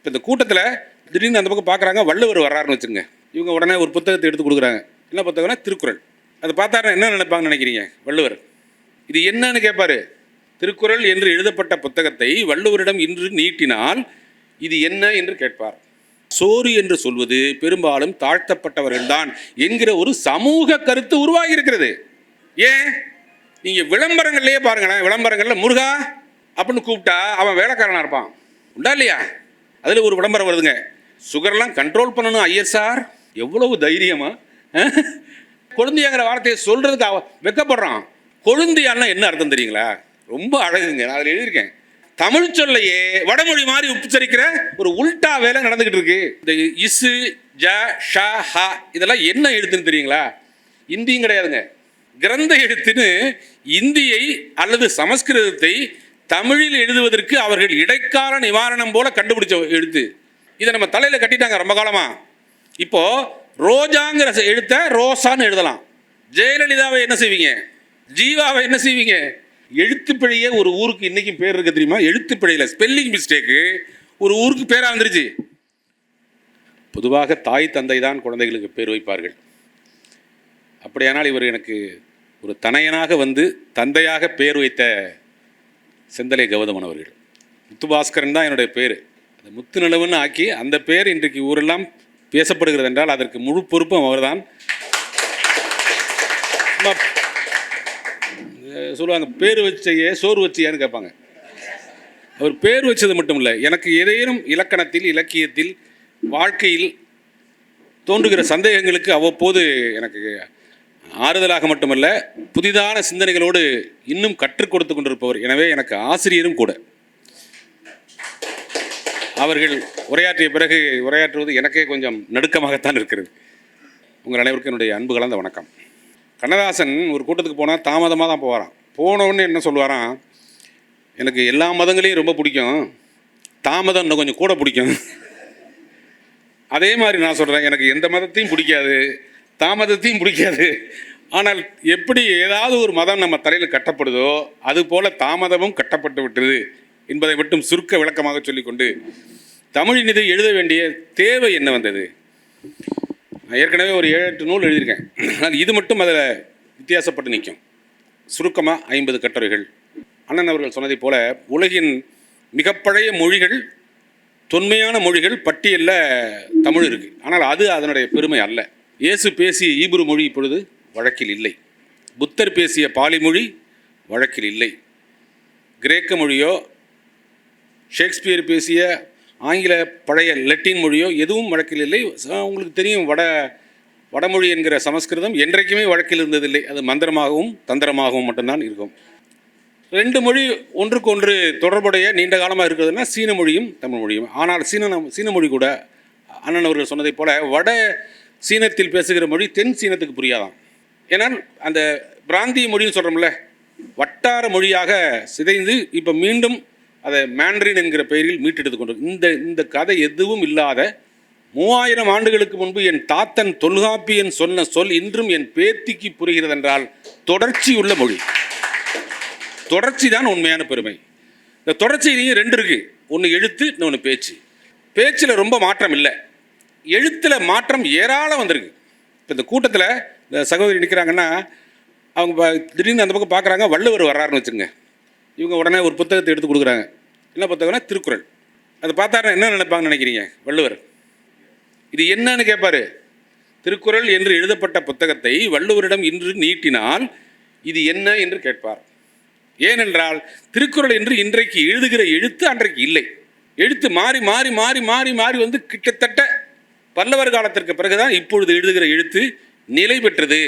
இப்போ இந்த கூட்டத்தில் திடீர்னு அந்த பக்கம் பார்க்குறாங்க வள்ளுவர் வர்றாருன்னு வச்சுங்க இவங்க உடனே ஒரு புத்தகத்தை எடுத்து கொடுக்குறாங்க. என்ன புத்தகம்னா திருக்குறள். அதை பார்த்தாருன்னா என்ன நினைப்பாங்கன்னு நினைக்கிறீங்க வள்ளுவர்? இது என்னன்னு கேட்பாரு திருக்குறள் என்று எழுதப்பட்ட புத்தகத்தை வள்ளுவரிடம் இன்று நீட்டினால் இது என்ன என்று கேட்பார். சோறு என்று சொல்வது பெரும்பாலும் தாழ்த்தப்பட்டவர்கள்தான் என்கிற ஒரு சமூக கருத்து உருவாகி இருக்கிறது ஏன்? நீங்க விளம்பரங்கள்லயே பாருங்களேன் விளம்பரங்கள்ல முருகா அப்படின்னு கூப்பிட்டா அவன் வேலைக்காரனா இருப்பான். உண்டா இல்லையா? அதில் ஒரு விளம்பரம் வருதுங்க. சுகர்லாம் கண்ட்ரோல் பண்ணணும் ஐயர் சார். எவ்வளவு தைரியமா கொழுந்தியாங்கிற வார்த்தையை சொல்கிறதுக்கு அவ வெக்கப்படுறான். கொழுந்தியான்னா என்ன அர்த்தம் தெரியுங்களா? ரொம்ப அழகுங்க. நான் அதில் எழுதியிருக்கேன். தமிழ் சொல்லையே வடமொழி மாதிரி உச்சரிக்கிற ஒரு உல்டா வேலை நடந்துகிட்டு இருக்கு. இந்த இசு ஜ ஷ ஹ இதெல்லாம் என்ன எழுத்துன்னு தெரியுங்களா? இந்தியும் கிடையாதுங்க. கிரந்த எழுத்துன்னு இந்தியை அல்லது சமஸ்கிருதத்தை தமிழில் எழுதுவதற்கு அவர்கள் இடைக்கால நிவாரணம் போல கண்டுபிடிச்ச எழுத்து. இதை நம்ம தலையில் கட்டிட்டாங்க ரொம்ப காலமா. இப்போ ரோஜாங்கிற எழுத்த ரோசான்னு எழுதலாம். ஜெயலலிதாவை என்ன செய்வீங்க? ஜீவாவை என்ன செய்வீங்க? எழுத்துப்பிழையே ஒரு ஊருக்கு இன்றைக்கும் பேர் இருக்க தெரியுமா? எழுத்துப்பிழையில ஸ்பெல்லிங் மிஸ்டேக்கு ஒரு ஊருக்கு பேராக வந்துருச்சு. பொதுவாக தாய் தந்தை தான் குழந்தைகளுக்கு பேர் வைப்பார்கள். அப்படியானால் இவர் எனக்கு ஒரு தனையனாக வந்து தந்தையாக பேர் வைத்த செந்தலை கௌதமன் அவர்கள். முத்துபாஸ்கரன் தான் என்னுடைய பேர். அந்த முத்து நிலவுன்னு ஆக்கி அந்த பேர் இன்றைக்கு ஊரெல்லாம் பேசப்படுகிறது என்றால் அதற்கு முழு பொறுப்பும் அவர்தான். சொல்லுவாங்க பேர் வச்சையே சோறு வச்சியான்னு கேட்பாங்க. அவர் பேர் வச்சது மட்டும் இல்லை எனக்கு ஏதேனும் இலக்கணத்தில் இலக்கியத்தில் வாழ்க்கையில் தோன்றுகிற சந்தேகங்களுக்கு அவ்வப்போது எனக்கு ஆறுதலாக மட்டுமல்ல புதிதான சிந்தனைகளோடு இன்னும் கற்றுக் கொடுத்து கொண்டிருப்பவர். எனவே எனக்கு ஆசிரியரும் கூட. அவர்கள் உரையாற்றிய பிறகு உரையாற்றுவது எனக்கே கொஞ்சம் நடுக்கமாகத்தான் இருக்கிறது. உங்கள் அனைவருக்கும் என்னுடைய அன்பு கலந்த வணக்கம். கண்ணதாசன் ஒரு கூட்டத்துக்கு போனால் தாமதமாக தான் போவாராம். போனவுடனே என்ன சொல்லுவாராம்? எனக்கு எல்லா மதங்களையும் ரொம்ப பிடிக்கும். தாமதம் இன்னும் கொஞ்சம் கூட பிடிக்கும். அதே மாதிரி நான் சொல்கிறேன் எனக்கு எந்த மதத்தையும் பிடிக்காது. தாமதத்தையும் பிடிக்காது ஆனால் எப்படி ஏதாவது ஒரு மதம் நம்ம தலையில் கட்டப்படுதோ அது போல தாமதமும் கட்டப்பட்டு விட்டது என்பதை மட்டும் சுருக்க விளக்கமாக சொல்லிக்கொண்டு தமிழின் இதை எழுத வேண்டிய தேவை என்ன வந்தது? நான் ஏற்கனவே ஒரு ஏழு எட்டு நூல் எழுதியிருக்கேன். ஆனால் இது மட்டும் அதில் வித்தியாசப்பட்டு நிற்கும். சுருக்கமாக ஐம்பது கட்டுரைகள். அண்ணன் அவர்கள் சொன்னதைப் போல உலகின் மிகப்பழைய மொழிகள் தொன்மையான மொழிகள் பட்டியலில் தமிழ் இருக்குது ஆனால் அது அதனுடைய பெருமை அல்ல. இயேசு பேசிய ஈபுரு மொழி இப்பொழுது வழக்கில் இல்லை. புத்தர் பேசிய பாலி மொழி வழக்கில் இல்லை. கிரேக்க மொழியோ ஷேக்ஸ்பியர் பேசிய ஆங்கில பழைய லெட்டின் மொழியோ எதுவும் வழக்கில் இல்லை. உங்களுக்கு தெரியும் வட வடமொழி என்கிற சமஸ்கிருதம் என்றைக்குமே வழக்கில் இருந்ததில்லை. அது மந்திரமாகவும் தந்திரமாகவும் மட்டும்தான் இருக்கும். ரெண்டு மொழி ஒன்றுக்கு ஒன்று தொடர்புடைய நீண்ட காலமாக இருக்கிறதுனா சீன மொழியும் தமிழ் மொழியும். ஆனால் சீன சீன மொழி கூட அண்ணன் அவர்கள் சொன்னதைப் போல வட சீனத்தில் பேசுகிற மொழி தென் சீனத்துக்கு புரியாதாம் ஏன்னா அந்த பிராந்திய மொழின்னு சொல்கிறோம்ல வட்டார மொழியாக சிதைந்து இப்போ மீண்டும் அதை மேண்ட்ரின் என்கிற பெயரில் மீட்டெடுத்து கொண்டு இந்த இந்த கதை எதுவும் இல்லாத மூவாயிரம் ஆண்டுகளுக்கு முன்பு என் தாத்தன் தொல்காப்பியன் சொன்ன சொல் இன்றும் என் பேத்திக்கு புரிகிறதென்றால் தொடர்ச்சியுள்ள மொழி. தொடர்ச்சி தான் உண்மையான பெருமை. இந்த தொடர்ச்சியிலையும் ரெண்டு இருக்குது ஒன்று எழுத்து இன்னொன்று பேச்சு. பேச்சில் ரொம்ப மாற்றம் இல்லை எழுத்தில் மாற்றம் ஏராளம் வந்திருக்கு. இப்போ இந்த கூட்டத்தில் இந்த சகோதரி நிற்கிறாங்கன்னா அவங்க ப- திடீர்னு அந்த பக்கம் பார்க்குறாங்க வள்ளுவர் வர்றாருன்னு வச்சுங்க இவங்க உடனே ஒரு புத்தகத்தை எடுத்து கொடுக்குறாங்க. என்ன புத்தகம்னா திருக்குறள். அதை பார்த்தாருன்னா என்ன நினைப்பாங்கன்னு நினைக்கிறீங்க வள்ளுவர்? இது என்னன்னு கேட்பார் திருக்குறள் என்று எழுதப்பட்ட புத்தகத்தை வள்ளுவரிடம் இன்று நீட்டினால் இது என்ன என்று கேட்பார். ஏனென்றால் திருக்குறள் என்று இன்றைக்கு எழுதுகிற எழுத்து அன்றைக்கு இல்லை. எழுத்து மாறி மாறி மாறி மாறி மாறி வந்து கிட்டத்தட்ட பல்லவர் காலத்திற்கு பிறகுதான் இப்பொழுது எழுதுகிற எழுத்து நிலை பெற்றது.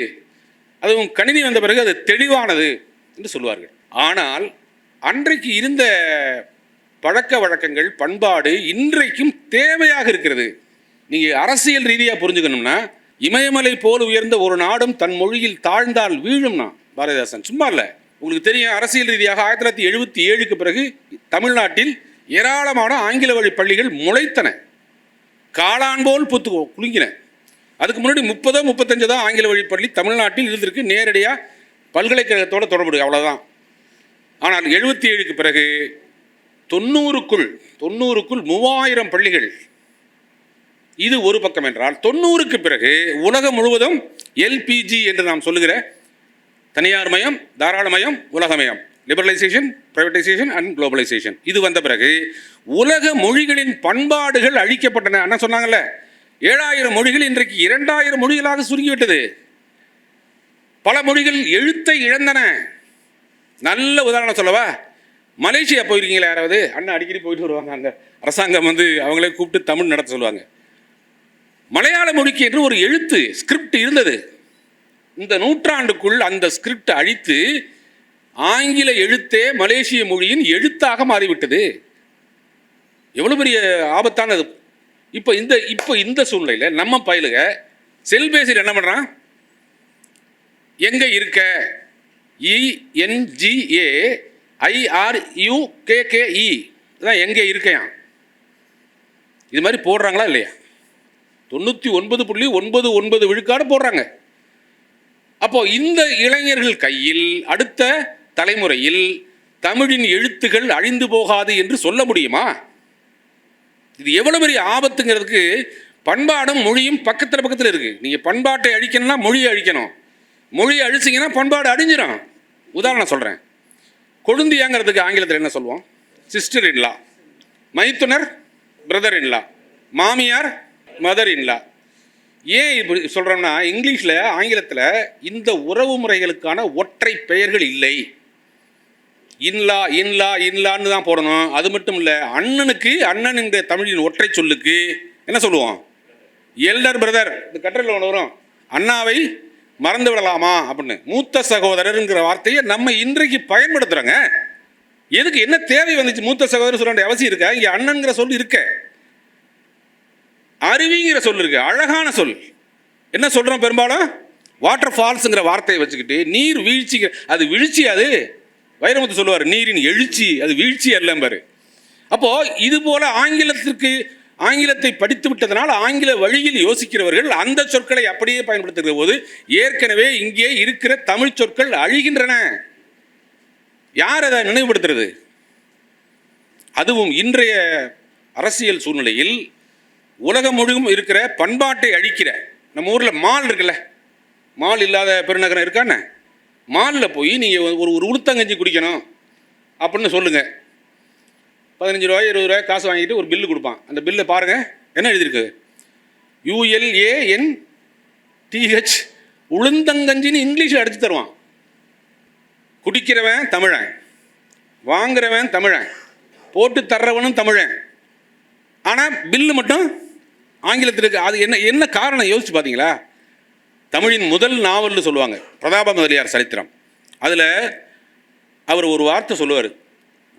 அதுவும் கணினி வந்த பிறகு அது தெளிவானது என்று சொல்வார்கள் ஆனால் அன்றைக்கு இருந்த பழக்க வழக்கங்கள் பண்பாடு இன்றைக்கும் தேவையாக இருக்கிறது. நீங்கள் அரசியல் ரீதியாக புரிஞ்சுக்கணும்னா இமயமலை போல் உயர்ந்த ஒரு நாடும் தன் மொழியில் தாழ்ந்தால் வீழும்னா பாரதிதாசன். சும்மா இல்லை. உங்களுக்கு தெரியும் அரசியல் ரீதியாக ஆயிரத்தி தொள்ளாயிரத்தி எழுபத்தி ஏழுக்கு பிறகு தமிழ்நாட்டில் ஏராளமான ஆங்கில வழி பள்ளிகள் முளைத்தன. காளான் போல் புத்து குலுங்கின அதுக்கு முன்னாடி முப்பதோ முப்பத்தஞ்சு தான் ஆங்கில வழி பள்ளி தமிழ்நாட்டில் இருந்திருக்கு. நேரடியாக பல்கலைக்கழகத்தோட தொடர்புடைய அவ்வளோதான் ஆனால் எழுபத்தி ஏழுக்கு பிறகு தொண்ணூறுக்குள் தொண்ணூறுக்குள் மூவாயிரம் பள்ளிகள். இது ஒரு பக்கம் என்றால் தொண்ணூறுக்கு பிறகு உலகம் முழுவதும் எல்பிஜி என்று நாம் சொல்லுகிற தனியார் மயம் தாராளமயம் உலகமயம் லிபரலைசேஷன் பிரைவேடைசேஷன் அண்ட் குளோபலைசேஷன் இது வந்த பிறகு உலக மொழிகளின் பண்பாடுகள் அழிக்கப்பட்டன. அண்ணன் சொன்னாங்கல்ல ஏழாயிரம் மொழிகள் இன்றைக்கு இரண்டாயிரம் மொழிகளாக சுருங்கிவிட்டது. பல மொழிகள் எழுத்தை இழந்தன. நல்ல உதாரணம் சொல்லவா? மலேசியா போயிருக்கீங்களா யாராவது? அண்ணன் அடிக்கடி போயிட்டு வருவாங்க அங்கே. அரசாங்கம் வந்து அவங்களே கூப்பிட்டு தமிழ் நடத்த சொல்லுவாங்க. மலையாள மொழிக்கு என்று ஒரு எழுத்து ஸ்கிரிப்ட் இருந்தது. இந்த நூற்றாண்டுக்குள் அந்த ஸ்கிரிப்ட் அழித்து ஆங்கில எழுத்தே மலேசிய மொழியின் எழுத்தாக மாறிவிட்டது. எவ்வளோ பெரிய ஆபத்தானது இப்போ இந்த இப்போ இந்த சூழ்நிலையில் நம்ம பயிலுக செல்பேசியில் என்ன பண்ணுறான் எங்கே இருக்க? இஎன்ஜிஏ ஐஆர்யூ கேகேஇ இதான் எங்கே இருக்கையா இது மாதிரி போடுறாங்களா இல்லையா? தொண்ணூற்றி ஒன்பது புள்ளி ஒன்பது ஒன்பது விழுக்காடு போடுறாங்க. அப்போ இந்த இளைஞர்கள் கையில் அடுத்த தலைமுறையில் தமிழின் எழுத்துகள் அழிந்து போகாது என்று சொல்ல முடியுமா? இது எவ்வளவு பெரிய ஆபத்துங்கிறதுக்கு பண்பாடும் மொழியும் பக்கத்தில் பக்கத்தில் இருக்குது நீங்கள் பண்பாட்டை அழிக்கணும்னா மொழியை அழிக்கணும். மொழியை அழிச்சிங்கன்னா பண்பாடு அழிஞ்சிடும் உதாரணம் சொல்கிறேன் கொழுந்தியாங்கிறதுக்கு ஆங்கிலத்தில் என்ன சொல்லுவோம்? சிஸ்டர் இன்லா மைத்துனர் பிரதர் இன்லா மாமியார் மதர் இன்லா ஏன் இப்படி சொல்கிறோம்னா இங்கிலீஷில் ஆங்கிலத்தில் இந்த உறவு முறைகளுக்கான ஒற்றை பெயர்கள் இல்லை. இன்லா இன்லா இன்லான்னு தான் போடணும். அது மட்டும் இல்லை அண்ணனுக்கு அண்ணன் என்ற தமிழின் ஒற்றை சொல்லுக்கு என்ன சொல்லுவோம்? எல்டர் பிரதர் இந்த கட்டுரையில் ஒன்று வரும். அண்ணாவை மறந்து விடலாமா? அப்படின்னு. மூத்த சகோதரருங்கிற வார்த்தையை நம்ம இன்றைக்கு பயன்படுத்துகிறோங்க எதுக்கு என்ன தேவை வந்துச்சு? மூத்த சகோதரர் சொல்ல வேண்டிய அவசியம் இருக்கா? இங்கே அண்ணன்கிற சொல் இருக்க. அருவிங்கிற சொல் இருக்கு. அழகான சொல். என்ன சொல்கிறோம் பெரும்பாலும்? வாட்டர் ஃபால்ஸுங்கிற வார்த்தையை வச்சுக்கிட்டு நீர் வீழ்ச்சிங்க அது வீழ்ச்சி அது? வைரமுத்து சொல்லுவார் நீரின் எழுச்சி அது வீழ்ச்சி அல்லம்பாரு அப்போ இது போல ஆங்கிலத்திற்கு ஆங்கிலத்தை படித்து விட்டதனால் ஆங்கில வழியில் யோசிக்கிறவர்கள் அந்த சொற்களை அப்படியே பயன்படுத்துகிற போது ஏற்கனவே இங்கே இருக்கிற தமிழ் சொற்கள் அழிகின்றன. யார் அதை நினைவுபடுத்துறது? அதுவும் இன்றைய அரசியல் சூழ்நிலையில் உலகம் முழுவதும் இருக்கிற பண்பாட்டை அழிக்கிற நம்ம ஊரில் மால் இருக்குல்ல மால் இல்லாத பெருநகரம் இருக்கான்னு மாலில் போய் நீங்கள் ஒரு ஒரு உளுத்தங்கஞ்சி குடிக்கணும் அப்படின்னு சொல்லுங்கள் பதினஞ்சு ரூபாய் இருபது ரூபாய் காசு வாங்கிட்டு ஒரு பில்லு கொடுப்பான். அந்த பில்லு பாருங்கள் என்ன எழுதியிருக்கு? யூஎல்ஏஎன் டிஹெச் உளுந்தங்கஞ்சின்னு இங்கிலீஷில் அடித்து தருவான். குடிக்கிறவன் தமிழன். வாங்குறவன் தமிழன். போட்டு தர்றவனும் தமிழன். ஆனால் பில்லு மட்டும் ஆங்கிலத்தில் இருக்கு அது என்ன என்ன காரணம் யோசிச்சு பார்த்தீங்களா தமிழின் முதல் நாவல்னு சொல்லுவாங்க. பிரதாப முதலியார் சரித்திரம். அதில் அவர் ஒரு வார்த்தை சொல்லுவார்.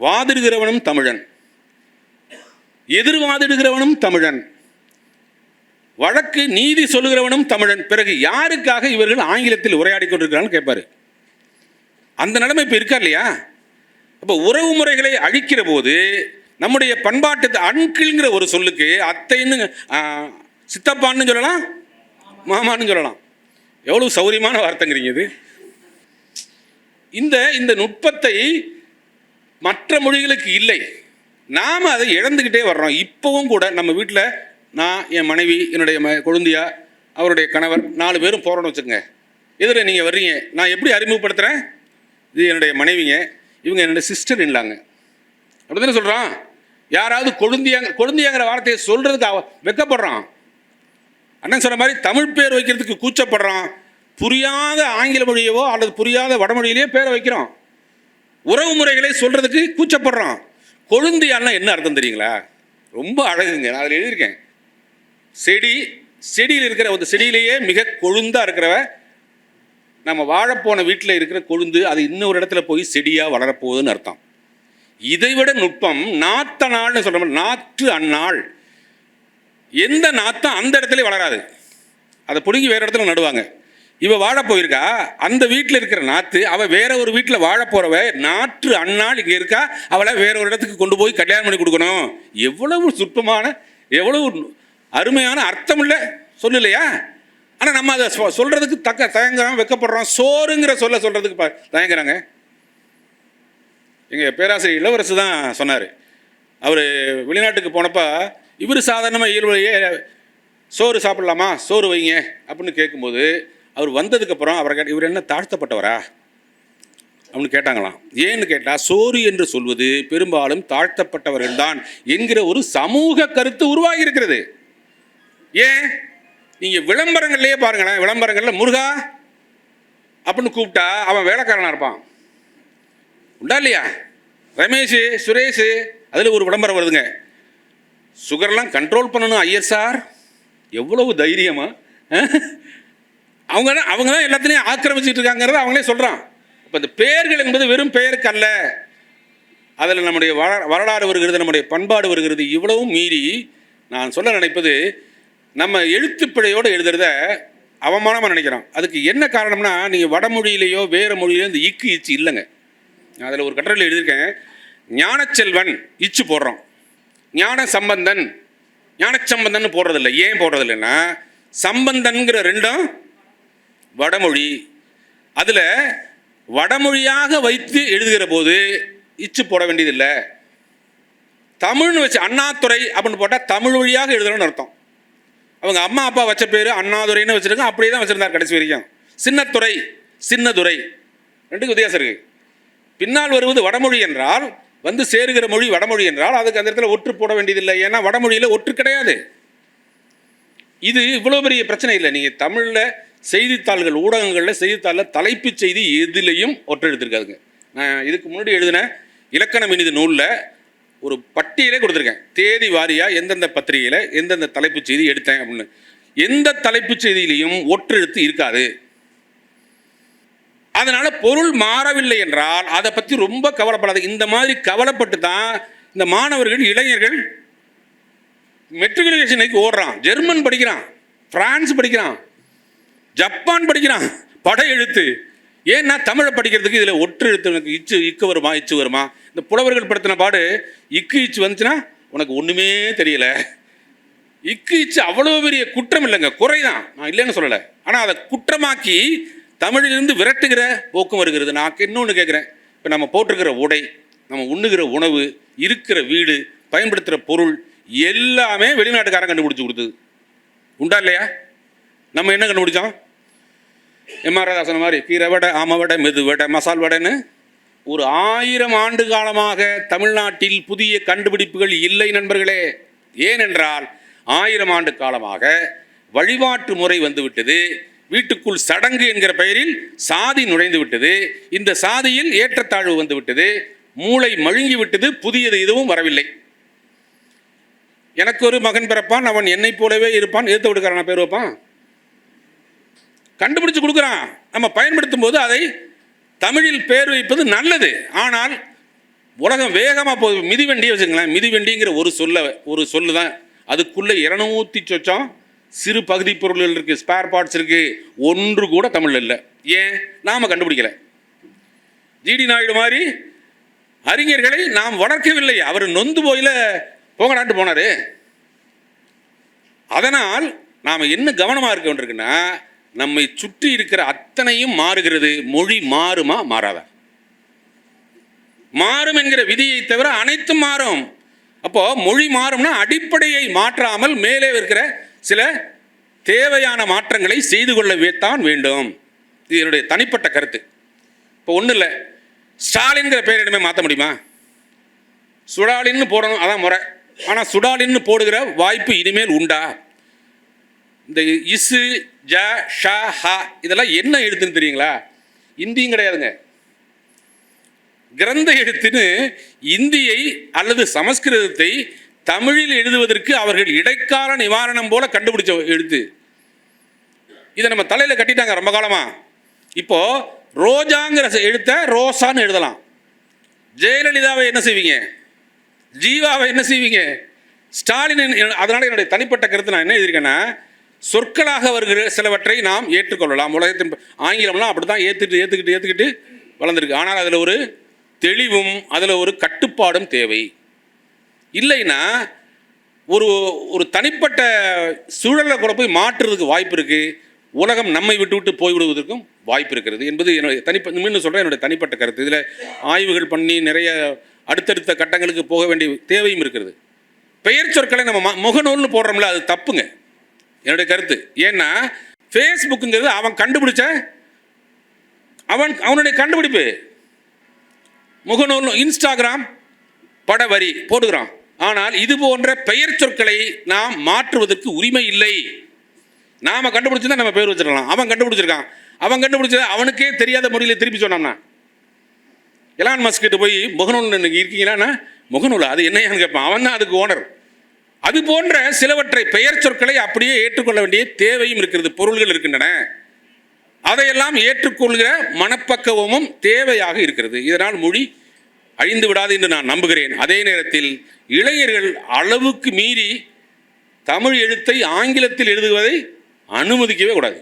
வாதிடுகிறவனும் தமிழன். எதிர்வாதிடுகிறவனும் தமிழன். வழக்கு நீதி சொல்லுகிறவனும் தமிழன். பிறகு யாருக்காக இவர்கள் ஆங்கிலத்தில் உரையாடி கொண்டிருக்கிறான்னு கேட்பார். அந்த நிலைமை இப்போ இருக்கா இல்லையா? அப்போ உறவு முறைகளை அழிக்கிற போது நம்முடைய பண்பாட்டு அன்கிள்ங்கிற ஒரு சொல்லுக்கு அத்தைன்னு சித்தப்பான்னு சொல்லலாம் மாமான்னு சொல்லலாம். எவ்வளவு சௌரியமான வார்த்தைங்கிறீங்க இது? இந்த இந்த நுட்பத்தை மற்ற மொழிகளுக்கு இல்லை. நாம் அதை இழந்துக்கிட்டே வர்றோம். இப்போவும் கூட நம்ம வீட்டில் நான் என் மனைவி என்னுடைய ம கொழுந்தியா அவருடைய கணவர் நாலு பேரும் போகிறோன்னு வச்சுக்கோங்க. எதில் நீங்கள் வர்றீங்க. நான் எப்படி அறிமுகப்படுத்துகிறேன் இது என்னுடைய மனைவிங்க. இவங்க என்னுடைய சிஸ்டர் இல்லாங்க. அப்படி தானே சொல்கிறான் யாராவது கொழுந்தியாங்க கொழுந்தியாங்கிற வார்த்தையை சொல்கிறதுக்கு அவ வெக்கப்படுறான். அண்ணன் சொன்ன மாதிரி தமிழ் பேர் வைக்கிறதுக்கு கூச்சப்படுறான். புரியாத ஆங்கில மொழியவோ அல்லது புரியாத வடமொழியிலேயே பேரை வைக்கிறோம். உறவு முறைகளை சொல்கிறதுக்கு கூச்சப்படுறான். கொழுந்தியான்னா என்ன அர்த்தம் தெரியுங்களா? ரொம்ப அழகுங்க. நான் அதில் எழுதியிருக்கேன். செடி செடியில் இருக்கிற அந்த செடியிலேயே மிக கொழுந்தாக இருக்கிறவ நம்ம வாழப்போன வீட்டில் இருக்கிற கொழுந்து அது இன்னொரு இடத்துல போய் செடியாக வளரப்போகுதுன்னு அர்த்தம். இதைவிட நுட்பம் நாத்த நாள்னு சொல்கிறோம் மாதிரி நாற்று அந்நாள். எந்த நாத்தம் அந்த இடத்துல வளராது. அதை பிடுங்கி வேற இடத்துல நடுவாங்க. இவ வாழ போயிருக்கா? அந்த வீட்டில் இருக்கிற நாற்று அவள் வேற ஒரு வீட்டில் வாழ நாற்று அண்ணாள் இங்கே இருக்கா? அவளை வேற ஒரு இடத்துக்கு கொண்டு போய் கல்யாணம் பண்ணி கொடுக்கணும். எவ்வளவு சுத்தமான எவ்வளவு அருமையான அர்த்தம் இல்லை. சொல்லலையா? ஆனால் நம்ம அதை சொ- தக்க தயங்குறோம் வெக்கப்படுறோம். சோறுங்கிற சொல்ல சொல்கிறதுக்கு ப- தயங்குறாங்க. எங்கள் பேராசிரியர் இளவரசு தான் சொன்னார். அவர் வெளிநாட்டுக்கு போனப்போ இவர் சாதாரணமாக இயல்புலையே சோறு சாப்பிடலாமா? சோறு வைங்க அப்படின்னு கேட்கும்போது அவர் வந்ததுக்கப்புறம் அவரை கேட்ட இவர் என்ன தாழ்த்தப்பட்டவரா? அப்படின்னு கேட்டாங்களாம். ஏன்னு கேட்டால் சோறு என்று சொல்வது பெரும்பாலும் தாழ்த்தப்பட்டவர்கள் தான் என்கிற ஒரு சமூக கருத்து உருவாகி இருக்கிறது ஏன்? நீங்கள் விளம்பரங்கள்லேயே பாருங்களேன் விளம்பரங்களில் முருகா அப்படின்னு கூப்பிட்டா அவன் வேலைக்காரனாக இருப்பான். உண்டா இல்லையா? ரமேஷ் சுரேஷ் அதில் ஒரு விளம்பரம் வருதுங்க. சுகர்லாம் கண்ட்ரோல் பண்ணணும் ஐயர் சார். எவ்வளவு தைரியமா? அவங்க தான் அவங்க தான் எல்லாத்திலையும் ஆக்கிரமிச்சிட்டு இருக்காங்கிறத அவங்களே சொல்கிறான் இப்போ இந்த பெயர்கள் என்பது வெறும் பெயருக்கு அல்ல. அதில் நம்முடைய வரலாறு வருகிறது நம்முடைய பண்பாடு வருகிறது. இவ்வளவும் மீறி நான் சொல்ல நினைப்பது நம்ம எழுத்துப்பிழையோடு எழுதுறத அவமானமாக நினைக்கிறோம். அதுக்கு என்ன காரணம்னா நீங்கள் வடமொழியிலேயோ வேறு மொழியிலோ இந்த இக்கு இச்சு இல்லைங்க. நான் அதில் ஒரு கட்டுரையில் எழுதியிருக்கேன். ஞானச்செல்வன் இச்சு போடுறோம். ஞான சம்பந்தன் ஞானச்சம்பந்தன் போடுறதில்ல. ஏன் போடுறதில்லைன்னா சம்பந்தன்கிற ரெண்டும் வடமொழி. அதில் வடமொழியாக வைத்து எழுதுகிற போது இச்சு போட வேண்டியதில்லை. தமிழ்னு வச்சு அண்ணாதுறை அப்படின்னு போட்டால் தமிழ் வழியாக எழுதுறோன்னு அர்த்தம். அவங்க அம்மா அப்பா வச்ச பேர் அண்ணாதுரைன்னு வச்சுருக்கோம் அப்படியே தான் வச்சுருந்தார் கடைசி வரைக்கும். சின்னத்துறை சின்னதுரை. ரெண்டுக்கு வித்தியாசம் இருக்குது பின்னால் வருவது வடமொழி என்றால் வந்து சேருகிற மொழி வடமொழி என்றால் அதுக்கு அந்த இடத்துல ஒற்று போட வேண்டியதில்லை. ஏன்னா வடமொழியில் ஒற்று கிடையாது. இது இவ்வளோ பெரிய பிரச்சனை இல்லை. நீங்கள் தமிழில் செய்தித்தாள்கள் ஊடகங்களில் செய்தித்தாளில் தலைப்புச் செய்தி எதுலேயும் ஒற்றை எடுத்திருக்காதுங்க. நான் இதுக்கு முன்னாடி எழுதின இலக்கணம் இனிது நூலில் ஒரு பட்டியலே கொடுத்துருக்கேன். தேதி வாரியாக எந்தெந்த பத்திரிகையில் எந்தெந்த தலைப்புச் செய்தி எடுத்தேன் அப்படின்னு. எந்த தலைப்புச் செய்தியிலையும் ஒற்றெழுத்து இருக்காது. அதனால் பொருள் மாறவில்லை என்றால் அதை பற்றி ரொம்ப கவலைப்படாது இந்த மாதிரி கவலைப்பட்டு தான் இந்த மாணவர்கள் இளைஞர்கள் மெட்ரிகுலேஷனுக்கு ஓடுறான். ஜெர்மன் படிக்கிறான் பிரான்ஸ் படிக்கிறான் ஜப்பான் படிக்கிறான் பட எழுத்து ஏன்னா தமிழை படிக்கிறதுக்கு இதில் ஒற்று எழுத்து உனக்கு இச்சு இக்கு வருமா இச்சு வருமா? இந்த புலவர்கள் படுத்தின பாடு இக்கு இச்சு வந்துச்சுன்னா உனக்கு ஒன்றுமே தெரியல. இக்கு இச்சு அவ்வளோ பெரிய குற்றம் இல்லைங்க. குறைதான். நான் இல்லைன்னு சொல்லலை. ஆனால் அதை குற்றமாக்கி தமிழிலிருந்து விரட்டுகிற போக்கும் வருகிறது. நான் இன்னொன்று கேட்குறேன் இப்போ நம்ம போட்டிருக்கிற உடை நம்ம உண்ணுகிற உணவு இருக்கிற வீடு பயன்படுத்துகிற பொருள் எல்லாமே வெளிநாட்டுக்காரன் கண்டுபிடிச்சி கொடுத்தது. உண்டா இல்லையா? நம்ம என்ன கண்டுபிடிச்சோம்? எம்ஆர் ராதாசன் மாதிரி கீரை வடை ஆம வடை மெது வடை மசால் வடைன்னு ஒரு ஆயிரம் ஆண்டு காலமாக தமிழ்நாட்டில் புதிய கண்டுபிடிப்புகள் இல்லை நண்பர்களே. ஏனென்றால் ஆயிரம் ஆண்டு காலமாக வழிபாட்டு முறை வந்துவிட்டது. வீட்டுக்குள் சடங்கு என்கிற பெயரில் சாதி நுழைந்து விட்டது. இந்த சாதியில் ஏற்றத்தாழ்வு வந்து விட்டது. மூளை மழுங்கி விட்டது. புதியது எதுவும் வரவில்லை. எனக்கு ஒரு மகன் பிறப்பான். அவன் என்னை போலவே இருப்பான். எதிர்த்து விடுக்காரன் பேர் வைப்பான். கண்டுபிடிச்சு கொடுக்குறான். நம்ம பயன்படுத்தும் போது அதை தமிழில் பேர் வைப்பது நல்லது. ஆனால் உலகம் வேகமாக போகுது. மிதிவண்டியை வச்சுங்களேன் மிதிவண்டிங்கிற ஒரு சொல்ல ஒரு சொல்லு தான் அதுக்குள்ளே இரநூத்தி சொச்சம் சிறு பகுதி பொருள்கள் இருக்குது ஸ்பேர் பார்ட்ஸ் இருக்குது ஒன்று கூட தமிழில் இல்லை. ஏன்? நாம் கண்டுபிடிக்கல. ஜிடி நாயுடு மாதிரி அறிஞர்களை நாம் வளர்க்கவில்லை. அவர் நொந்து போயில போங்கடாட்டு போனார். அதனால் நாம் என்ன கவனமாக இருக்க வேண்டியிருக்குன்னா நம்மை சுற்றி இருக்கிற அத்தனையும் மாறுகிறது. மொழி மாறுமா மாறாதா? மாறும் என்கிற விதியை தவிர அனைத்தும் மாறும். அப்போது மொழி மாறும்னா அடிப்படையை மாற்றாமல் மேலே இருக்கிற சில தேவையான மாற்றங்களை செய்து கொள்ளவேத்தான் வேண்டும். இது என்னுடைய தனிப்பட்ட கருத்து. இப்போ ஒன்றும் இல்லை. ஸ்டாலின்கிற பேர் இனிமேல் மாற்ற முடியுமா? சுடாலின்னு போடணும் அதான் முறை. ஆனால் சுடாலின்னு போடுகிற வாய்ப்பு இனிமேல் உண்டா? இந்த இசு ஜ ஷ ஹ இதெல்லாம் என்ன எழுத்துன்னு தெரியுங்களா? இந்தியும் கிடையாதுங்க. கிரந்த எழுத்துன்னு இந்தியை அல்லது சமஸ்கிருதத்தை தமிழில் எழுதுவதற்கு அவர்கள் இடைக்கால நிவாரணம் போல கண்டுபிடிச்ச எழுத்து. இதை நம்ம தலையில் கட்டிட்டாங்க ரொம்ப காலமாக இப்போ ரோஜாங்கிற எழுத்தை ரோசான்னு எழுதலாம். ஜெயலலிதாவை என்ன செய்வீங்க? ஜீவாவை என்ன செய்வீங்க? ஸ்டாலின் அதனால் என்னுடைய தனிப்பட்ட கருத்து நான் என்ன எழுதியிருக்கேன்னா சொற்களாக வருகிற சிலவற்றை நாம் ஏற்றுக்கொள்ளலாம். உலகத்தின் ஆங்கிலம்லாம் அப்படி தான் ஏற்றுட்டு ஏற்றுக்கிட்டு ஏற்றுக்கிட்டு வளர்ந்துருக்கு. ஆனால் அதில் ஒரு தெளிவும் அதில் ஒரு கட்டுப்பாடும் தேவை. இல்லைன்னா ஒரு ஒரு தனிப்பட்ட சூழலை கூட போய் மாற்றுறதுக்கு வாய்ப்பு இருக்குது உலகம் நம்மை விட்டு விட்டு போய்விடுவதற்கும் வாய்ப்பு இருக்கிறது. என்பது என்னுடைய தனிப்ப இன்னும் சொல்கிறேன் என்னுடைய தனிப்பட்ட கருத்து. இதில் ஆய்வுகள் பண்ணி நிறைய அடுத்தடுத்த கட்டங்களுக்கு போக வேண்டிய தேவையும் இருக்கிறது. பெயர் சொற்களை நம்ம ம- முகநூல்னு போடுறோம்ல அது தப்புங்க. என்னுடைய கருத்து. ஏன்னா ஃபேஸ்புக்குங்கிறது அவன் கண்டுபிடிச்ச அவன் அவனுடைய கண்டுபிடிப்பு. முகநூல் இன்ஸ்டாகிராம் பட வரி போடுகிறோம். ஆனால் இது போன்ற பெயர் சொற்களை நாம் மாற்றுவதற்கு உரிமை இல்லை. நாம கண்டுபிடிச்சிருந்தா நம்ம பேர் வச்சிடலாம். அவன் கண்டுபிடிச்சிருக்கான். அவன் கண்டுபிடிச்சத அவனுக்கே தெரியாத முறையில் திருப்பி சொன்னான்னா? எலான் மஸ்கிட்ட போய் முகநூல் இன்னைக்கு இருக்கீங்கன்னா அது என்னையான்னு கேட்பான். அவன் தான் அதுக்கு ஓனர். அது போன்ற சிலவற்றை பெயர் சொற்களை அப்படியே ஏற்றுக்கொள்ள வேண்டிய தேவையும் இருக்கிறது பொருள்கள் இருக்கின்றன. அதையெல்லாம் ஏற்றுக்கொள்கிற மனப்பக்குவமும் தேவையாக இருக்கிறது. இதனால் மொழி அழிந்து விடாது என்று நான் நம்புகிறேன். அதே நேரத்தில் இளைஞர்கள் அளவுக்கு மீறி தமிழ் எழுத்தை ஆங்கிலத்தில் எழுதுவதை அனுமதிக்கவே கூடாது.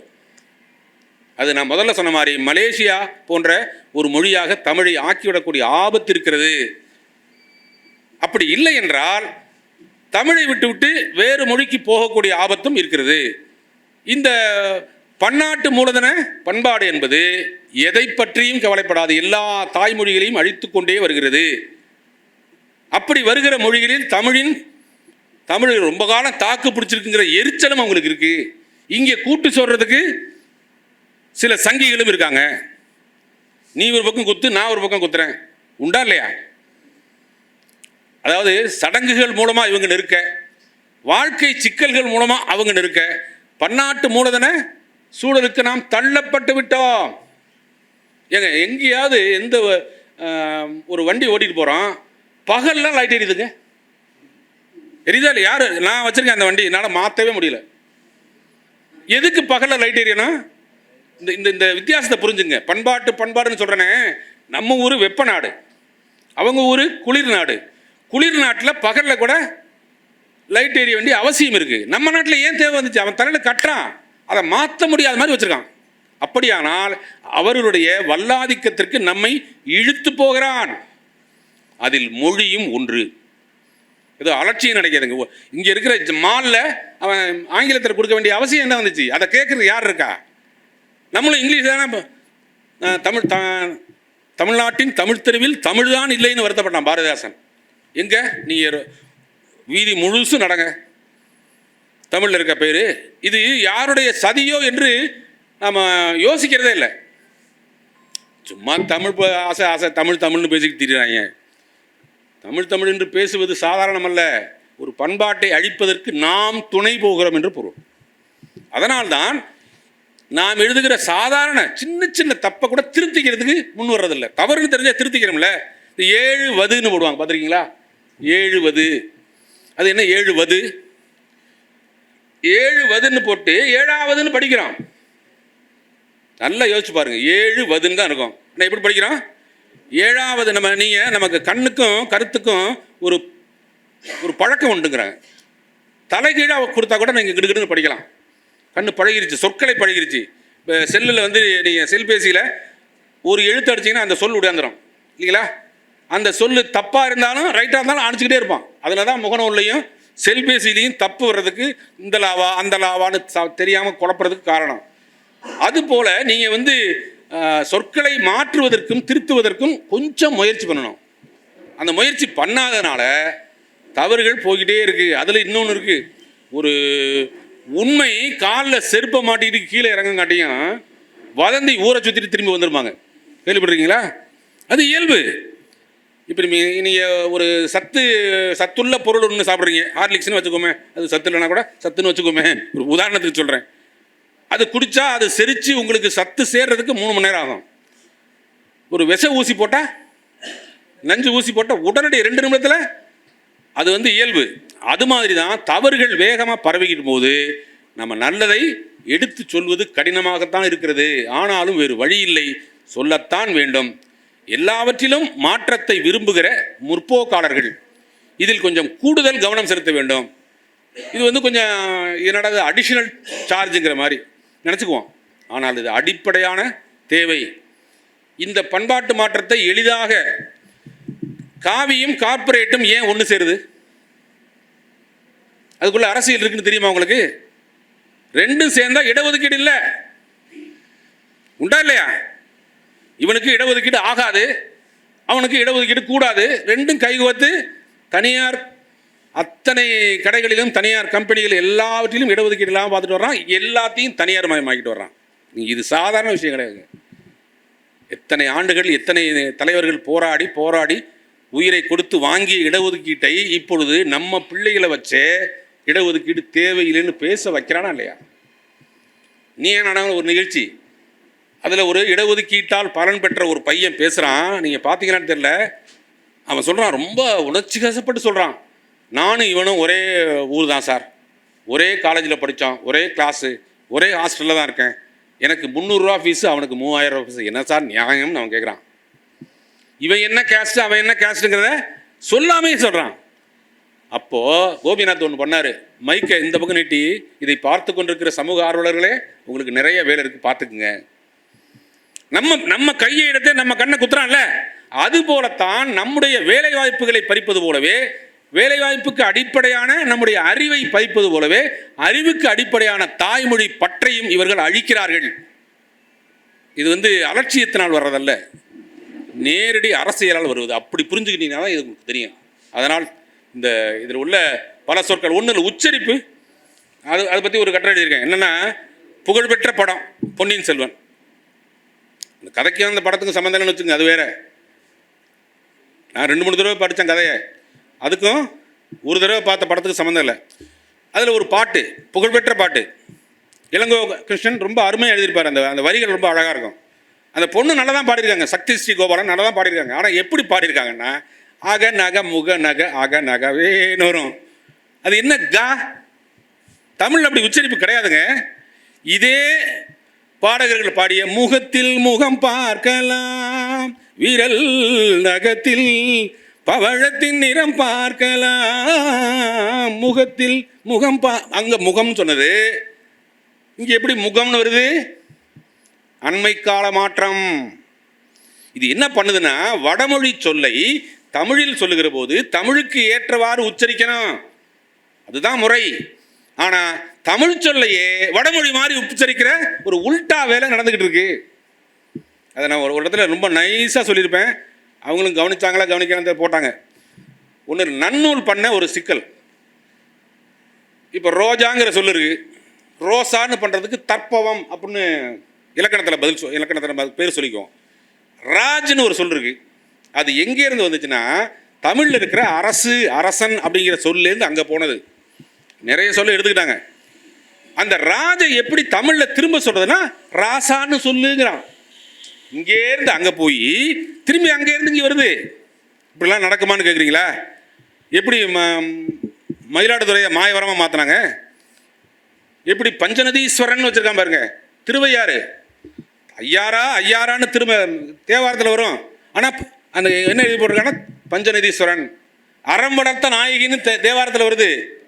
அது நான் முதல்ல சொன்ன மாதிரி மலேசியா போன்ற ஒரு மொழியாக தமிழை ஆக்கிவிடக்கூடிய ஆபத்து இருக்கிறது. அப்படி இல்லை என்றால் தமிழை விட்டுவிட்டு வேறு மொழிக்கு போகக்கூடிய ஆபத்தும் இருக்கிறது. இந்த பன்னாட்டு மூலதன பண்பாடு என்பது எதை பற்றியும் கவலைப்படாது. எல்லா தாய்மொழிகளையும் அழித்து கொண்டே வருகிறது. அப்படி வருகிற மொழிகளில் தமிழின் தமிழ் ரொம்ப காலம் தாக்கு பிடிச்சிருக்குங்கிற எரிச்சலும் அவங்களுக்கு இருக்கு. இங்கே கூட்டு சொல்றதுக்கு சில சங்கிகளும் இருக்காங்க. நீ ஒரு பக்கம் குத்து நான் ஒரு பக்கம் குத்துறேன். உண்டா இல்லையா? அதாவது சடங்குகள் மூலமா இவங்க நெருக்க வாழ்க்கை சிக்கல்கள் மூலமா அவங்க நெருக்க பன்னாட்டு மூலதன சூழலுக்கு நாம் தள்ளப்பட்டு விட்டோம். ஏங்க எங்கேயாவது எந்த ஒரு வண்டி ஓட்டிட்டு போகிறோம் பகல்லாம் லைட் எரியுதுங்க. எரியுதா இல்லை யார்? நான் வச்சுருக்கேன் அந்த வண்டி. என்னால் மாற்றவே முடியல. எதுக்கு பகலில் லைட் எரியணும்? இந்த இந்த இந்த வித்தியாசத்தை புரிஞ்சுங்க. பண்பாட்டு பண்பாடுன்னு சொல்கிறேனே நம்ம ஊர் வெப்ப நாடு. அவங்க ஊர் குளிர் நாடு. குளிர் நாட்டில் பகலில் கூட லைட் எரிய வேண்டிய அவசியம் இருக்குது நம்ம நாட்டில் ஏன் தேவை வந்துச்சு? அவன் தலையில் கட்டுறான். அதை மாற்ற முடியாத மாதிரி வச்சுருக்கான் அப்படியானால் அவர்களுடைய வல்லாதிக்கத்திற்கு நம்மை இழுத்து போகிறான். அதில் மொழியும் ஒன்று. ஏதோ அலட்சியம் நடக்குதுங்க இங்கே இருக்கிற மாலில் அவன் ஆங்கிலத்தில் கொடுக்க வேண்டிய அவசியம் என்ன வந்துச்சு? அதை கேட்குறது யார் இருக்கா? நம்மளும் இங்கிலீஷ் தானே தமிழ் த தமிழ்நாட்டின் தமிழ் தெருவில் தமிழ் தான் இல்லைன்னு வருத்தப்பட்டான் பாரதிதாசன். எங்கே? நீங்கள் வீதி முழுசும் நடங்க. தமிழில் இருக்க பேர். இது யாருடைய சதியோ என்று நம்ம யோசிக்கிறதே இல்லை. சும்மா தமிழ் ஆசை ஆசை தமிழ் தமிழ்னு பேசிக்கிட்டு திரிகிறாங்க தமிழ் தமிழ் என்று பேசுவது சாதாரணமல்ல. ஒரு பண்பாட்டை அழிப்பதற்கு நாம் துணை போகிறோம் என்று பொருள். அதனால்தான் நாம் எழுதுகிற சாதாரண சின்ன சின்ன தப்பை கூட திருத்திக்கிறதுக்கு முன் வர்றதில்ல. தவறுன்னு தெரிஞ்சால் திருத்திக்கிறோம்ல. ஏழு வதுன்னு போடுவாங்க. பார்த்துருக்கீங்களா? ஏழு வது. அது என்ன? ஏழு வது. ஏழு வதுன்னு போட்டு ஏழாவதுன்னு படிக்கிறான். நல்லா யோசிச்சு பாருங்க. ஏழு வதுன்னு தான் இருக்கும். நான் எப்படி படிக்கிறான்? ஏழாவது நம்ம நீங்கள் நமக்கு கண்ணுக்கும் கருத்துக்கும் ஒரு ஒரு பழக்கம் உண்டுங்கிறாங்க. தலைகீழாக கொடுத்தா கூட நீங்கள் கிடுகிடுன்னு படிக்கலாம். கண்ணு பழகிருச்சு சொற்களை பழகிருச்சு. இப்போ செல்லில் வந்து நீங்கள் செல்பேசியில் ஒரு எழுத்து அடிச்சிங்கன்னா அந்த சொல் உடையாந்துடும் இல்லைங்களா? அந்த சொல் தப்பாக இருந்தாலும் ரைட்டாக இருந்தாலும் அடிச்சுக்கிட்டே இருப்பான். அதில் தான் முகநூல்லையும் செல்பேசிலையும் தப்பு வர்றதுக்கு இந்த லாவா அந்த லாவான்னு தெரியாமல் குழப்புறதுக்கு காரணம். அதுபோல் நீங்கள் வந்து சொற்களை மாற்றுவதற்கும் திருத்துவதற்கும் கொஞ்சம் முயற்சி பண்ணணும். அந்த முயற்சி பண்ணாதனால தவறுகள் போய்கிட்டே இருக்குது அதில் இன்னொன்று இருக்குது ஒரு உண்மை காலில் செருப்பை மாட்டிக்கிட்டு கீழே இறங்கங்காட்டியும் வதந்தி ஊரை சுற்றிட்டு திரும்பி வந்துருப்பாங்க கேள்விப்படுறீங்களா அது இயல்பு. இப்போ நீங்கள் ஒரு சத்து சத்துள்ள பொருள் ஒன்று சாப்பிட்றீங்க. ஹார்லிக்ஸ்னு வச்சுக்கோமே. அது சத்து இல்லைனா கூட சத்துன்னு வச்சுக்கோமே. ஒரு உதாரணத்துக்கு சொல்கிறேன் அது குடித்தா அது செரித்து உங்களுக்கு சத்து சேர்றதுக்கு மூணு மணி நேரம் ஆகும். ஒரு விஷ ஊசி போட்டால் நஞ்சு ஊசி போட்டால் உடனடி ரெண்டு நிமிடத்தில் அது வந்து இயல்பு. அது மாதிரி தான் தவறுகள் வேகமாக பரவிக்கிட்டு போது நம்ம நல்லதை எடுத்து சொல்வது கடினமாகத்தான் இருக்கிறது. ஆனாலும் வேறு வழி இல்லை. சொல்லத்தான் வேண்டும். எல்லாவற்றிலும் மாற்றத்தை விரும்புகிற முற்போக்காளர்கள். இதில் கொஞ்சம் கூடுதல் கவனம் செலுத்த வேண்டும். இது வந்து கொஞ்சம் என்னடா அடிஷனல் சார்ஜுங்கிற மாதிரி. நினச்சிக்குவோம். ஆனால் இது அடிப்படையான தேவை. இந்த பண்பாட்டு மாற்றத்தை எளிதாக காவியும் கார்ப்பரேட்டும் ஏன் ஒன்று சேருது? அதுக்குள்ள அரசியல் இருக்குன்னு தெரியுமா உங்களுக்கு? ரெண்டும் சேர்ந்தா இடஒதுக்கீடு இல்லை. உண்டா இல்லையா? இவனுக்கு இடஒதுக்கீடு ஆகாது அவனுக்கு இடஒதுக்கீடு கூடாது. ரெண்டும் கைகோத்து தனியார் அத்தனை கடைகளிலும் தனியார் கம்பெனிகள் எல்லாவற்றிலும் இடஒதுக்கீடு இல்லாமல் பார்த்துட்டு வர்றான். எல்லாத்தையும் தனியார் மயமாக்கிட்டு வர்றான். இது சாதாரண விஷயம் கிடையாது. எத்தனை ஆண்டுகள் எத்தனை தலைவர்கள் போராடி போராடி உயிரை கொடுத்து வாங்கிய இடஒதுக்கீட்டை இப்பொழுது நம்ம பிள்ளைகளை வச்சே இடஒதுக்கீடு தேவையில்லைன்னு பேச வைக்கிறானா இல்லையா? நீ என்ன ஒரு நிகழ்ச்சி அதில் ஒரு இடஒதுக்கீட்டால் பலன் பெற்ற ஒரு பையன் பேசுகிறான் நீங்கள் பார்த்தீங்கன்னா தெரில அவன் சொல்கிறான் ரொம்ப உணர்ச்சி கசப்பட்டு சொல்கிறான் நானும் இவனும் ஒரே ஊர் தான் சார். ஒரே காலேஜில் படித்தோம் ஒரே கிளாஸு ஒரே ஹாஸ்டலில் தான் இருக்கேன். எனக்கு முந்நூறுரூவா ஃபீஸு அவனுக்கு மூவாயிரரூவா ரூபா ஃபீஸு என்ன சார் நியாயம்னு அவன் கேட்குறான் இவன் என்ன கேஸ்ட்டு அவன் என்ன கேஸ்ட்டுங்கிறத சொல்லாமே சொல்கிறான் அப்போது கோபிநாத் ஒன்று பண்ணார் மைக்கை இந்த பக்கம் நீட்டி இதை பார்த்து கொண்டிருக்கிற சமூக ஆர்வலர்களே உங்களுக்கு நிறைய வேலை இருக்குது பார்த்துக்குங்க. நம்ம நம்ம கையை எடுத்து நம்ம கண்ணை குத்துறான்ல? அது போலத்தான் நம்முடைய வேலை வாய்ப்புகளை பறிப்பது போலவே வேலை வாய்ப்புக்கு அடிப்படையான நம்முடைய அறிவை பறிப்பது போலவே அறிவுக்கு அடிப்படையான தாய்மொழி பற்றையும் இவர்கள் அழிக்கிறார்கள். இது வந்து அலட்சியத்தினால் வர்றதல்ல. நேரடி அரசியலால் வருவது. அப்படி புரிஞ்சுக்கிட்டீங்கன்னா தான் இது உங்களுக்கு தெரியும். அதனால் இந்த இதில் உள்ள பல சொற்கள் ஒன்று உச்சரிப்பு. அது அதை பற்றி ஒரு கட்டுரை எழுதியிருக்கேன். என்னென்னா புகழ்பெற்ற படம் பொன்னியின் செல்வன். இந்த கதைக்கு அந்த படத்துக்கு சம்மந்தம் இல்லைன்னு வச்சுங்க அது வேற. நான் ரெண்டு மூணு தடவை படித்தேன் கதையை. அதுக்கும் ஒரு தடவை பார்த்த படத்துக்கு சம்மந்தம் இல்லை. அதில் ஒரு பாட்டு புகழ்பெற்ற பாட்டு. இளங்கோ கிருஷ்ணன் ரொம்ப அருமையாக எழுதியிருப்பார். அந்த அந்த வரிகள் ரொம்ப அழகாக இருக்கும். அந்த பொண்ணு நல்லா தான் பாடியிருக்காங்க. சக்தி ஸ்ரீ கோபாலன் நல்லா தான் பாடியிருக்காங்க. ஆனால் எப்படி பாடியிருக்காங்கன்னா அக நக முக நக அக நகவேன்னு வரும். அது என்ன கா? தமிழ் அப்படி உச்சரிப்பு கிடையாதுங்க. இதே பாடகர்கள் பாடிய முகத்தில் முகம் பார்க்கலாம் விரல் நகத்தில் பவழத்தின் நிறம் பார்க்கலாம் முகத்தில் முகம் பா அங்க முகம் சொன்னது. இங்க எப்படி முகம்னு வருது? அண்மை கால மாற்றம். இது என்ன பண்ணுதுன்னா வடமொழி சொல்லை தமிழில் சொல்லுகிற போது தமிழுக்கு ஏற்றவாறு உச்சரிக்கணும். அதுதான் முறை. ஆனா தமிழ் சொல்லையே வடமொழி மாதிரி உச்சரிக்கிற ஒரு உல்டா வேலை நடந்துக்கிட்டு இருக்கு. அதை நான் ஒரு இடத்துல ரொம்ப நைஸாக சொல்லியிருப்பேன். அவங்களும் கவனிச்சாங்களா கவனிக்கலாம் போட்டாங்க. ஒன்று நன்னூல் பண்ண ஒரு சிக்கல். இப்போ ரோஜாங்கிற சொல்லு இருக்கு. ரோசான்னு பண்ணுறதுக்கு தற்பவம் அப்படின்னு இலக்கணத்தில் பதில் சொல் இலக்கணத்தில் பேர் சொல்லிக்குவோம். ராஜ்னு ஒரு சொல் இருக்கு. அது எங்கேருந்து வந்துச்சுன்னா தமிழில் இருக்கிற அரசு அரசன் அப்படிங்கிற சொல்லேருந்து அங்கே போனது. நிறைய சொல்ல எடுத்துக்கிட்டாங்க. அந்த ராஜை எப்படி தமிழில் திரும்ப சொல்றதுன்னா ராசான்னு சொல்லுங்கிறான். இங்கேருந்து அங்கே போய் திரும்பி அங்கேருந்து இங்கே வருது. இப்படிலாம் நடக்குமான்னு கேட்குறீங்களா எப்படி ம- மயிலாடுதுறையை மாயவரமாக மாற்றினாங்க எப்படி பஞ்சநதீஸ்வரன் வச்சுருக்கான் பாருங்க. திருவையாறு. ஐயாரா ஐயாரான்னு திரும்ப தேவாரத்தில் வரும். ஆனால் அந்த என்ன எழுதி போட்டிருக்காங்கன்னா பஞ்சநதீஸ்வரன். அறம் வளர்த்த நாயகின்னு தே- தேவாரத்தில் வருது.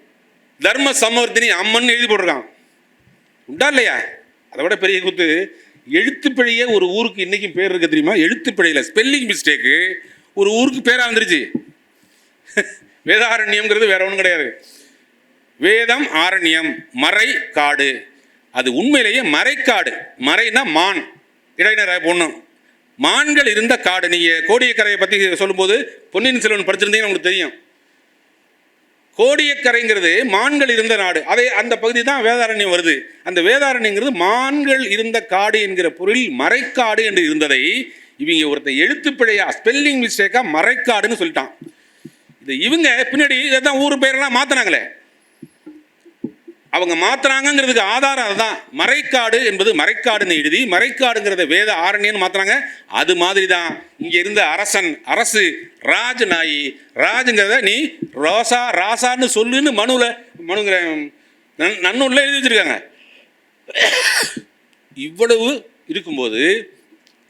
தர்ம சமவர்த்தினி அம்மன் எழுதி போட்டிருக்கான். உண்டா இல்லையா? அதை விட பெரிய குத்து. எழுத்துப்பிழையே ஒரு ஊருக்கு இன்னைக்கும் பேர் இருக்குது தெரியுமா? எழுத்துப்பிழையில் ஸ்பெல்லிங் மிஸ்டேக்கு ஒரு ஊருக்கு பேராக வந்துருச்சு. வேதாரண்யம்ங்கிறது வேற ஒன்றும் கிடையாது. வேதம் ஆரண்யம் மறை காடு. அது உண்மையிலேயே மறைக்காடு. மறைனா மான். இடையினராக பொண்ணும் மான்கள் இருந்த காடு. நீங்கள் கோடியக்கரையை பற்றி சொல்லும்போது பொன்னியின் செல்வன் படிச்சிருந்தீங்கன்னா உங்களுக்கு தெரியும். கோடியக்கரைங்கிறது மான்கள் இருந்த நாடு. அதே அந்த பகுதி தான் வேதாரண்யம் வருது. அந்த வேதாரண்யங்கிறது மான்கள் இருந்த காடு என்கிற பொருள் மறைக்காடு என்று இருந்ததை இவங்க ஒருத்த எழுத்துப்பிழையா ஸ்பெல்லிங் மிஸ்டேக்காக மறைக்காடுன்னு சொல்லிட்டான். இது இவங்க பின்னாடி இதான் ஊர் பேரெல்லாம் மாற்றினாங்களே அவங்க மாத்துறாங்கிறதுக்கு ஆதாரம் அதுதான். மறைக்காடு என்பது மறைக்காடுன்னு எழுதி மறைக்காடுங்கிறத வேத ஆரண்யன்னு மாத்துறாங்க. அது மாதிரி தான் இங்க இருந்த அரசன் அரசு ராஜ் நாயி ராஜுங்கிறத நீ ரோசா ராசான்னு சொல்லுன்னு மனுவில் மனுங்கிற நன்- எழுதி வச்சிருக்காங்க. இவ்வளவு இருக்கும்போது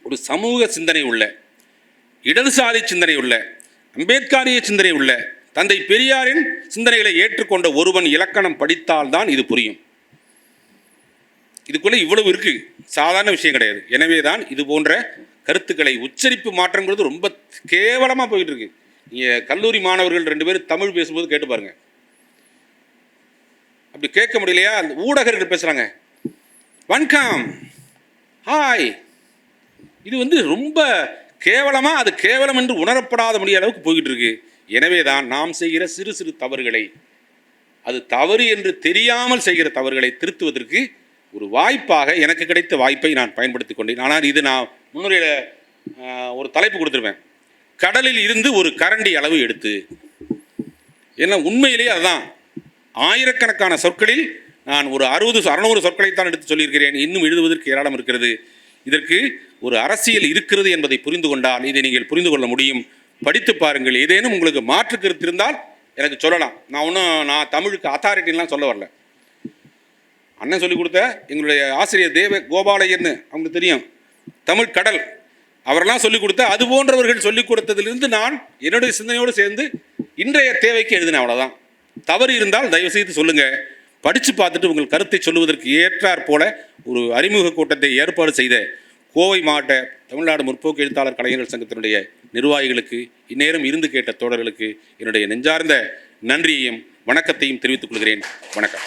ஒரு சமூக சிந்தனை உள்ள இடதுசாரி சிந்தனை உள்ள அம்பேத்காரிய சிந்தனை உள்ள தந்தை பெரியாரின் சிந்தனைகளை ஏற்றுக்கொண்ட ஒருவன் இலக்கணம் படித்தால்தான் இது புரியும். இதுக்குள்ள இவ்வளவு இருக்கு. சாதாரண விஷயம் கிடையாது. எனவே தான் இது போன்ற கருத்துக்களை உச்சரிப்பு மாற்றங்கிறது ரொம்ப கேவலமாக போயிட்டு இருக்கு. நீங்கள் கல்லூரி மாணவர்கள் ரெண்டு பேரும் தமிழ் பேசும்போது கேட்டு பாருங்க. அப்படி கேட்க முடியலையா? அந்த ஊடகர்கள் பேசுகிறாங்க வணக்கம். ஹாய் இது வந்து ரொம்ப கேவலமாக அது கேவலம் என்று உணரப்படாத முடிய அளவுக்கு போய்கிட்டு இருக்கு. எனவே தான் நாம் செய்கிற சிறு சிறு தவறுகளை அது தவறு என்று தெரியாமல் செய்கிற தவறுகளை திருத்துவதற்கு ஒரு வாய்ப்பாக எனக்கு கிடைத்த வாய்ப்பை நான் பயன்படுத்தி கொண்டேன். ஆனால் இது நான் முன்னுரையில் ஒரு தலைப்பு கொடுத்துருவேன் கடலில் இருந்து ஒரு கரண்டி அளவு எடுத்து ஏன்னா உண்மையிலேயே அதுதான். ஆயிரக்கணக்கான சொற்களில் நான் ஒரு அறுபது அறுநூறு சொற்களைத்தான் எடுத்து சொல்லியிருக்கிறேன். இன்னும் எழுதுவதற்கு ஏராளம் இருக்கிறது. இதற்கு ஒரு அரசியல் இருக்கிறது என்பதை புரிந்து கொண்டால் இதை நீங்கள் புரிந்து கொள்ள முடியும். படித்து பாருங்கள். ஏதேனும் உங்களுக்கு மாற்று கருத்து இருந்தால் எனக்கு சொல்லலாம். நான் ஒன்றும் நான் தமிழுக்கு அத்தாரிட்டிலாம் சொல்ல வரல. அண்ணன் சொல்லிக் கொடுத்த எங்களுடைய ஆசிரியர் தேவ கோபாலையர்னு அவங்களுக்கு தெரியும். தமிழ் கடல். அவரெல்லாம் சொல்லிக் கொடுத்த அது போன்றவர்கள் சொல்லிக் கொடுத்ததிலிருந்து நான் என்னுடைய சிந்தனையோடு சேர்ந்து இன்றைய தேவைக்கு எழுதினேன் அவ்வளோதான் தவறு இருந்தால் தயவு செய்து சொல்லுங்க. படித்து பார்த்துட்டு உங்கள் கருத்தை சொல்லுவதற்கு ஏற்றாற் போல ஒரு அறிமுக கூட்டத்தை ஏற்பாடு செய்த கோவை மாவட்ட தமிழ்நாடு முற்போக்கு எழுத்தாளர் கலைஞர்கள் சங்கத்தினுடைய நிர்வாகிகளுக்கு இந்நேரம் இருந்து கேட்ட தோழர்களுக்கு என்னுடைய நெஞ்சார்ந்த நன்றியையும் வணக்கத்தையும் தெரிவித்துக் கொள்கிறேன். வணக்கம்.